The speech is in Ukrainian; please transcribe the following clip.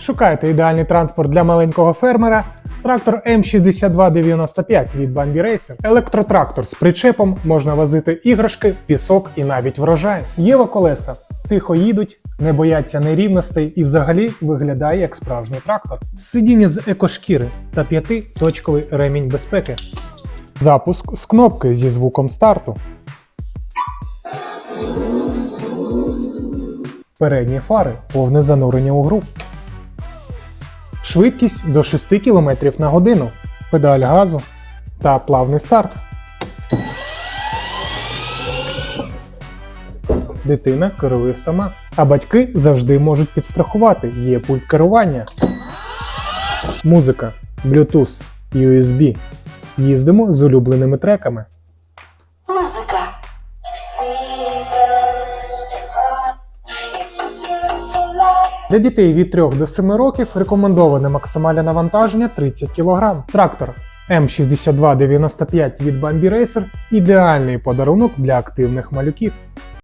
Шукаєте ідеальний транспорт для маленького фермера. Трактор М6295 від Bambi Racer. Електротрактор з причепом можна возити іграшки, пісок і навіть врожай. Єва колеса тихо їдуть, не бояться нерівностей і взагалі виглядає як справжній трактор. Сидіння з екошкіри та п'ятиточковий ремінь безпеки. Запуск з кнопки зі звуком старту. Передні фари повне занурення у гру. Швидкість до 6 км на годину, педаль газу та плавний старт. Дитина керує сама, а батьки завжди можуть підстрахувати. Є пульт керування. Музика, Bluetooth, USB. Їздимо з улюбленими треками. Музика. Для дітей від 3 до 7 років рекомендоване максимальне навантаження 30 кг. Трактор М6295 від Bambi Racer – ідеальний подарунок для активних малюків.